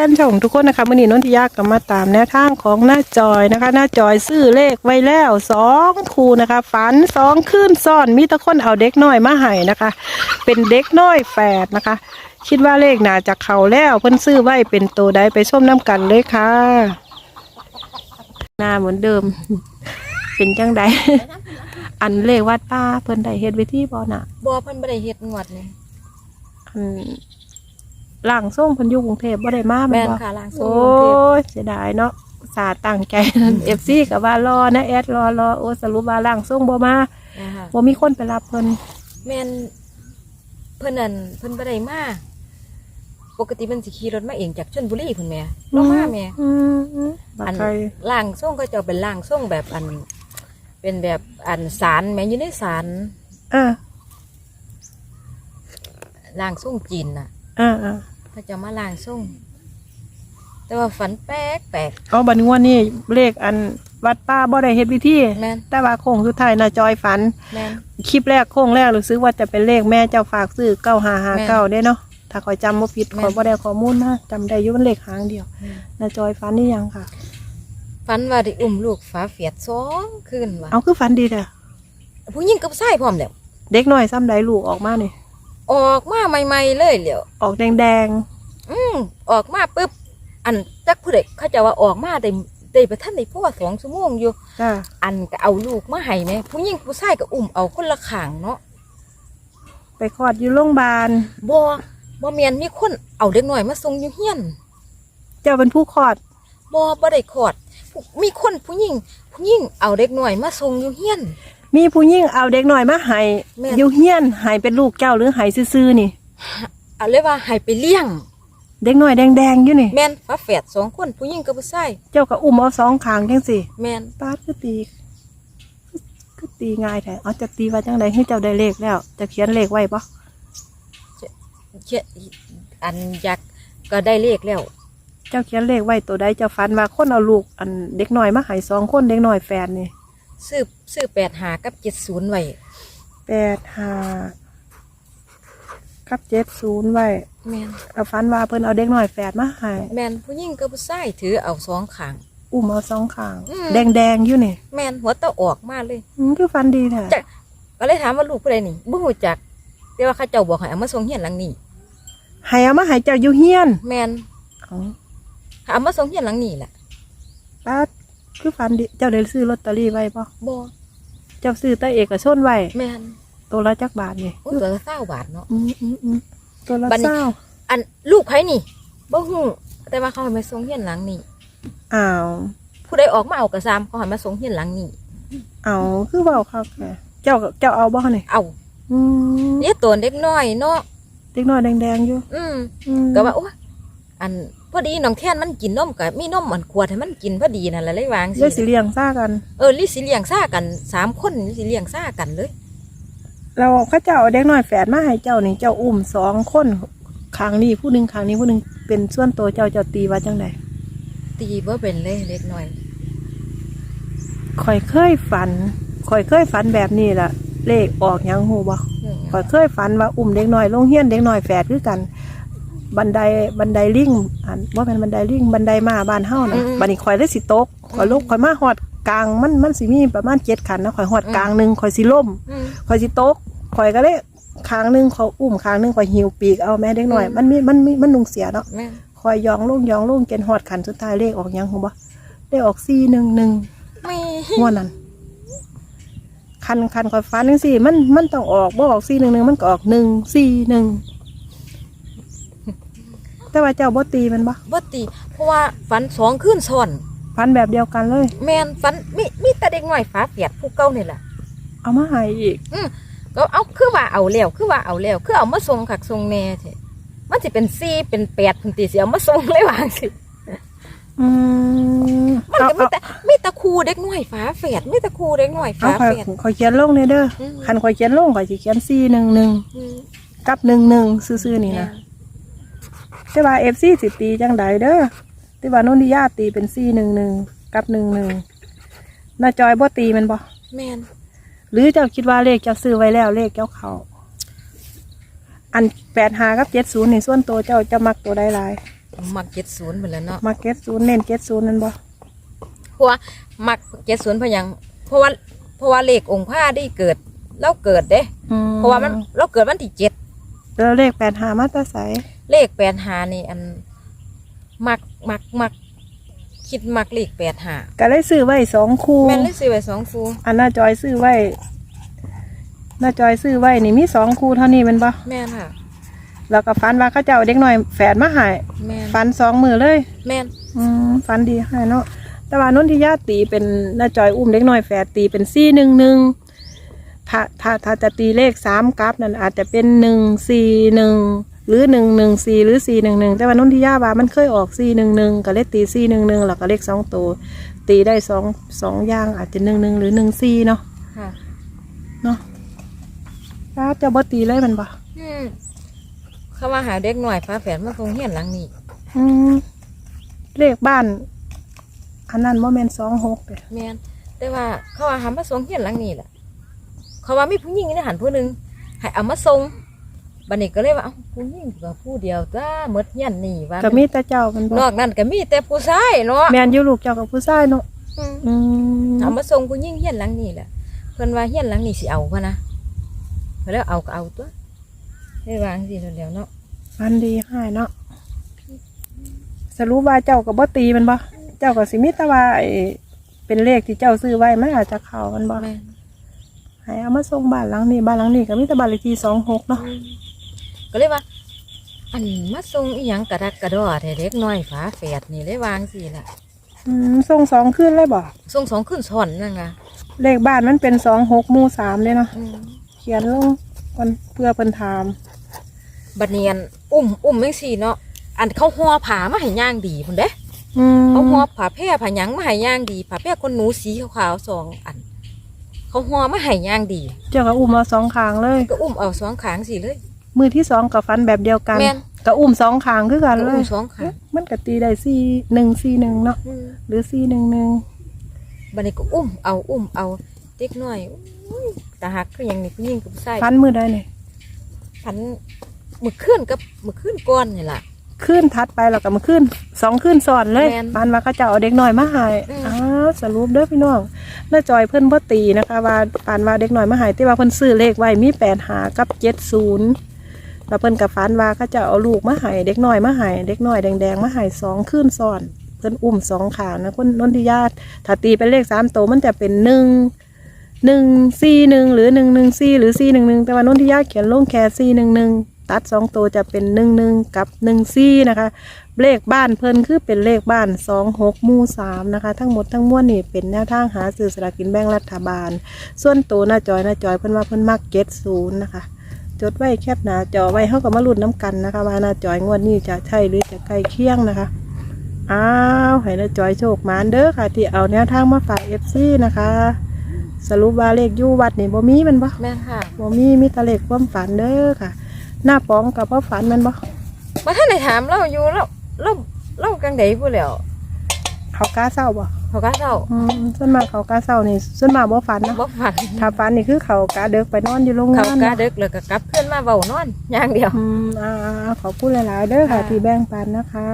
แฟนช่องทุกคนนะคะมื่อนี้นนทิยาก็มาตามแนวทางของหน้าจอยนะคะ หน้าจอยซื้อเลขไว้แล้วสองคูนะคะฝันสองขึ้นซ่อนมีแตะคนเอาเด็กน้อยมาให้นะคะ เป็นเด็กน้อยแฝดนะคะ คิดว่าเลขน่าจะเข้าแล้วเพิ่นซื้อไว้เป็นตัวใดไปชมน้ำกันเลยค่ะหน้าเหมือนเดิม เป็นจังใดอันเลขวัดป้าเพิ่นได้เฮ็ดไว้ที่บ่น่ะบ่เพิ่นบ่ได้เฮ็ดงวดนี่อัน ล่างส่งเพันอยุกรุงเทพบ่ได้มาแม่นบ่ค่ะล่างสูงโอ้ยเสียดายเนาะอุตสาห์ตั้งใจ เอฟซีกับว่ารอนะแอดรอรอโอ้สรุปว่าล่างส่งบ่มานะคะบ่มีคนไปรับเพิ่นแม่นเพิ่นนั่นเพิ่นบ่ได้มาปกติมันสิขี่รถมาเองจากชลบุรีพุ่นแหม่ลงมาแหม่ อืมอืมบักอันใครล่างทรงก็จะเป็นล่างทรงแบบอัน เป็นแบบอันสารแหม่อยู่ในสารอ่าล่างทรงจีนน่ะ อ่าอ่าเขาจะมาล่างทรงแต่ว่าฝันแปลกแปลก เอาบัดนี้ว่านี่เลขอันวัดป้าบ่ได้เฮ็ดพิธีแม่น แต่ว่าโค้งสุดท้ายน่ะจอยฝัน แม่น คลิปแรกโค้งแรกรู้สึกว่าจะเป็นเลขแม่เจ้าฝากซื้อ9559ได้เนาะถ้าขอยจำบ่ผิดแม่ขอยบ่ได้ข้อมูลมาจำได้อยู่มันเลขหางเดียวแม่นน่ะจอยฝันนี่ยังค่ะ ฝันว่าได้อุ้มลูกฝาเฟียดสองคืนว่ะเอาคือฝันดีแต่ผู้หญิงกับชายพร้อมแล้วเด็กน้อยซ้ำใดลูกออกมานี่ ออกมาใหม่ๆเลยเหลียวออกแดงอืมออกมาปุ๊บอันจักผู้เด็กเขาจะว่าออกมาได้ได้ประท่านในพ่อสองชั่วโมงอยู่ ๆจ้าอันก็เอาลูกมาให้ไหมผู้หญิงผู้ชายก็อุ้มเอาคนละข้างเนาะไปคลอดอยู่โรงพยาบาล บ่บ่เมียนมีคนเอาเด็กหน่อยมาส่งอยู่เฮียน เจ้าเป็นผู้คลอดบ่บ่ได้ขอดผู้มีคนผู้หญิงผู้หญิงเอาเด็กหน่อยมาส่งอยู่เฮียน มีผู้หญิงเอาเด็กน้อยมาให้แม่น อยู่เฮียนให้เป็นลูกเจ้าหรือให้ซื่อๆนี่ เอาเลยว่าให้ไปเลี้ยง เด็กน้อยแดงๆอยู่นี่ แม่นฝาแฝดสองคนผู้หญิงกับผู้ชายเจ้าก็อุ้มเอาสองขางจังสิแม่นป้าดคือตีคือตีง่ายแท้เอาจะตีว่าจังไดให้เจ้าได้เลขแล้ว จะเขียนเลขไว้ปะเชื่ออันอยากก็ได้เลขแล้ว เจ้าเขียนเลขไว้ตัวใดเจ้าฟันว่าคนเอาลูกอันเด็กน้อยมาให้สองคนเด็กน้อยแฟนนี่ ซื้อซื้อแปดหากับเจ็ดศูนย์ไว้แปดห้ากับเจ็ดศูนย์ไว้แม่นเอาฟันว่าเพิ่นเอาเด็กน้อยแฝดมาให้แม่นผู้หญิงกับผู้ชายถือเอาสองข้าง อุ้มเอาสองขาง อืมแดงๆอยู่นี่แม่นหัวเตาออกมาเลย อืมคือฟันดีแท้จ้ะ ก็เลยถามว่าลูกผู้ใดนี่บ่ฮู้จักแต่ว่าเขาเจ้าบอกให้เอามาส่งเฮียนหลังนี้ให้เอามาให้เจ้าอยู่เฮียนแม่นเอาเอามาส่งเฮียนหลังนี้แหละป้าด คือฟันดีเจ้าได้ซื้อลอตเตอรี่ไว้ปะบ่เจ้าซื้อแต่เอกชนไว้แม่นตัวละจักบาทนี่โอ้ยตัวละ20บาทเนาะอืมอืมอืมตัวละบัดนี้เศร้าอันลูกไผนี่บ่ฮู้แต่ว่าเขาให้มาส่งเฮียนหลังนี้อ้าวผู้ใดออกมาเอากระซามเขาให้มาส่งเฮียนหลังนี้เอาคือเบาครับแกเจ้าเจ้าเอาบ่นี่เอาอืมเนี่ยตัวเด็กน้อยเนาะเด็กน้อยแดงๆอยู่ อืมอืมก็ว่าโอ้ยอันพ อดีน้องแท่นมันกินนมกับมีนมอันขวดให้มันกินพอดีนั่นแหละเลยวางเลยสิเลี้ยงซ่ากันเออลิสิเลี้ยงซ่ากันสามคนลิสิเลี้ยงซ่ากันเลย เราเขาเจ้าเอาเด็กน้อยแฝดมาให้เจ้านี่เจ้าอุ้มสองคนครั้งนี้ผู้หนึ่งครั้งนี้ผู้หนึ่งเป็นส่วนตัวเจ้าเจ้าตีว่าจังไดตีบ่เป็นเลยเล็กน้อยข่อยเคยฝันข่อยเคยฝันแบบนี้ล่ะ เลขออกหยังหูบ่อืมข่อยเคยฝันว่าอุ้มเด็กน้อยลงเฮียนเด็กน้อยแฝดคือกัน บันไดบันไดลิงอันว่าเป็นบันไดลิงบันไดมาบ้านเฮานะบัดนี้ข่อยเลยสิตกข่อยลงข่อยมาฮอดกลางมันมันสิมีประมาณเจ็ดขันนะข่อยฮอดกลางหนึ่งข่อยสิล่มอืมข่อยสิตกข่อยก็เลยคางหนึงข่อยอุ้มคางหนึงข่อยหิวปีกเอาแม่เด็กน้อยอืมมันมีมันมีมันนุงเสียเนาะแม่ข่อยยองลงยองลงเกณฑ์ฮอดขันสุดท้ายเลขออกหยังหูบ่เลขออกสี่หนึ่งหนึ่งไม่งวดนั้นคันคันข่อยฟันจังซี่มันมันต้องออกบ่ออกสี่หนึ่งหนึ่งมันก็ออกหนึ่งสี่หนึ่ง แต่ว่าเจ้าบ่ตีมันบ่บ่ตี เพราะว่าฝันสองคืนซ้อนฟันแบบเดียวกันเลย แม่นฝันมีมีแต่เด็กน้อยฝาแฝดผู้เก่านี่แหละเอามาให้อีกก็เอาคือว่าเอาแล้วคือว่าเอาแล้วคือเอามาส่งคักส่งแน่แท้มันสิเป็นสี่เป็นแปดพุ่นติสิเอามาส่งเลยวางสิอืมมันเอาก็มีเอาแต่มีแต่ครูเด็กน้อยฝาแฝดมีแต่ครูเด็กน้อยเอาฝาข่อยแฝดข่อยเขียนลงเลยเด้ออืมคันข่อยเขียนลงข่อยสิเขียนสี่หนึ่งหนึ่งอืมกับหนึ่งหนึ่งซื่อๆนี่นะ แต่ว่าเอฟซีสิตีจังใดเด้อแต่ว่าโนนทิยาตีเป็นสี่หนึ่งหนึ่งกับหนึ่งหนึ่งน้าจอยบ่ตีแมันบ่แม่นหรือเจ้าคิดว่าเลขเจ้าซื้อไว้แล้วเลขเจ้าเขาอันแปดหากับเจ็ดศูนย์ในส่วนตัวเจ้าเจ้ามักตัวใดหลายมักเจ็ดศูนย์เหมือนแล้วเนาะมาเก็ตศูนย์เน้นเก็ตศูนย์นั่นบ่เพราะว่ามักเจ็ดศูนย์เพราะหยังเพราะว่าเพราะว่าเลของค์ผ้าได้เกิดเราเกิดเด้ อืมเพราะว่ามันเราเกิดวันที่เจ็ดแล้วเลขแปดหามาแตาใส เลขแปดหานี่อันมักมักมักคิดมักเลขแปดหาก็เลยซื้อไว้สองคู่ แม่นเลยซื้อไว้สองฟูอันหน้าจอยซื้อไว้ หน้าจอยซื้อไว้นี่มีสองคู่เท่านี้แมันบ่แม่นค่ะ แล้วก็ฝันว่าเขาเจ้าเอาเด็กหน่อยแฝดมาใหายแม่นฝันสองมือเลย แม่นอืมฝันดีให้เนาะแต่ว่านนทิยาตีเป็นหน้าจอยอุ้มเด็กน้อยแฝดตีเป็นสี่หนึ่งหนึ่งถ้าถ้าถ้าจะตีเลขสามกราฟนั่นอาจจะเป็นหนึ่งสี่หนึ่ง หรือหนึ่งหนึ่งสี่หรือสี่หนึ่งหนึ่งแต่ว่านนทิยาว่ามันเคยออกสี่หนึ่งหนึ่งก็เลขตีสี่หนึ่งหนึ่งแล้วก็เลขสองตัวตีได้สองสองอย่างอาจจะหนึ่งหนึ่งหรือหนึ่งสี่เนาะค่ะเนาะถ้าจะบ่ตีเลยแมันบ่อืมเขามาหาเด็กหน่อยฟ้าแฝดมาตรงเฮียนหลังนี้อืมเลขบ้าน อันนั้นโมเมนสองหกเลยแม่นแต่ว่าเขาว่าหามาส่งเฮียนหลังนี้แหละเขาว่ามีผู้หญิงในหันผู้หนึ่งให้เอามาส่ง บันนี้ก็เลยว่าเอ้าผู้หญิงก็ผู้เดียวจ้าหมดเฮียนนี่ว่าก็มีแต่เจ้ามันบ่นอกนั้นก็มีแต่ผู้ชายเนาะแมนอยู่ลูกเจ้ากับผู้ชายเนาะอืมอืมเอามาส่งผู้หญิงเฮียนหลังนี้แหละเพิ่นว่าเฮียนหลังนี้สิเอาพะนะเพิ่นแล้วเอาก็เอาตัวได้วางสิแล้วเนาะฟันดีให้เนาะสรุปว่าเจ้ากับบ่ตีมันบ่เจ้ากับสิมิตว่าไอ้เป็นเลขที่เจ้าซื้อไว้มันอาจจะเข้ามันบ่ แม่นให้เอามาส่งบ้านหลังนี้บ้านหลังนี้ก็มีแต่บ้านเลขที่สองหกเนาะ ก็เลยว่า อันมาส่งอีหยังกระดักกระดอแต่เล็กน้อยฝาแฝดนี่เลยวางสิล่ะอืมส่งสองขึ้นเลยบ่ส่งสองขึ้นสอนนั่นไงเลขบ้านมันเป็นสองหกหมู่สามเลยเนาะอืมเขียนลงก่อนเพื่อเพิ่นถามบัดเนียนอุ้มอุ้มไม่สี่เนาะอันเขาห่อผ้ามาให้ย่างดีพุ่นเด้ อืมเขาห่อผ้าแพร่ผ้าหยังมาให้ย่างดีผ้าแพร่คนหนูสีขาวๆสองอัน เขาห่อมาให้ย่างดี เจ้าก็อุ้มมาสองขางเลย ก็อุ้มเอาสองขางสิเลย มือที่สองกับฟันแบบเดียวกันแม่นก็อุ้มสองขางคือกันก็เลอุ้ยมสองขางมันก็ตีได้สี่หนึ่งสี่หนึ่งเนาะอืมหรือสี่หนึ่งหนึ่งบัดนี้ก็อุ้มเอาอุ้มเอาเด็กน้อยอุ้ยแต่หักคือหยังนี่ผู้หญิงกับผู้ชายฟันมือได้เนี่ยพันมือขึ้นกับมือขึ้นก้อนนี่ล่ะ ขึ้นทัดไปแล้วก็มาขึ้นสองขึ้นซ้อนเลยแม่นปันว่าเขาจะเอาเด็กน้อยมาใหายอืม อ้าวสรุปเด้อพี่น้องน้าจอยเพิ่นบ่ตีนะคะ ว่าปานว่าเด็กน้อยมาใหายแต่ว่าเพิ่นซื้อเลขไว้มีแปดหากับเจ็ดศูนย์ แล้วเพิ่นกับฟันว่าเขาจะเอาลูกมาใหายเด็กน้อยมาใหายเด็กน้อยแดงๆมาใหายสองขึ้นซ้อน เพิ่นอุ้มสองขานะคนนนทิยาตถ้าตีเป็นเลขสามโตวมันจะเป็นหนึ่งหนึ่งสี่หนึ่งหรือหนึ่งหนึ่งสี่หรือสี่หนึ่งหนึ่งแต่ว่านนทิยาเขียนลงแค่สี่หนึ่งหนึ่งตัดสองตัวจะเป็นหนึ่งหนึ่งกับหนึ่งสี่นะคะ เลขบ้านเพิ่นคือเป็นเลขบ้านสองหกมู่สามนะคะ ทั้งหมดทั้งมวลนี่เป็นแนวทางหาซื้อสลากกินแบ่งรัฐบาล ส่วนตัวหน้าจอยหน้าจอยเพิ่นว่าเพิ่นมักเก็ตศูนย์นะคะ จดไว้แคบหนาจอไว้เฮากับมาลุ้นน้ำกันนะคะว่าหน้าจอยงวดนี้จะใช่หรือจะใกล้เคียงนะคะอ้าวให้หน้าจอยโชคหมานเด้อค่ะ ที่เอาแนวทางมาฝากเอฟซีนะคะ สรุปว่าเลขอยู่วัดนี่บ่มีแมันบ่แม่นค่ะบ่มีมีแต่เลขความฝันเด้อค่ะ หน้าป้องกับบ่ฝันแมันบ่ว่าท่านไหนถามเราอยู่แล้วเราเรากังไดพูดแล้วเขากล้าเศร้าบ่ เขาก็เศร้าอืมส่วนมากเขากล้าเศร้านี่ส่วนมากบ่ฝันเนาะบ่ฝันถ้าฝันนี่คือเขากล้าเดิกไปนอนอยู่โรงเขางานกาเนาะดึกแล้วก็กลับขึ้นมาเว้านอนอย่างเดียว อืมอ่าๆขอบคุณหลายๆเด้อค่ะค่ะที่แบ่งปันนะคะ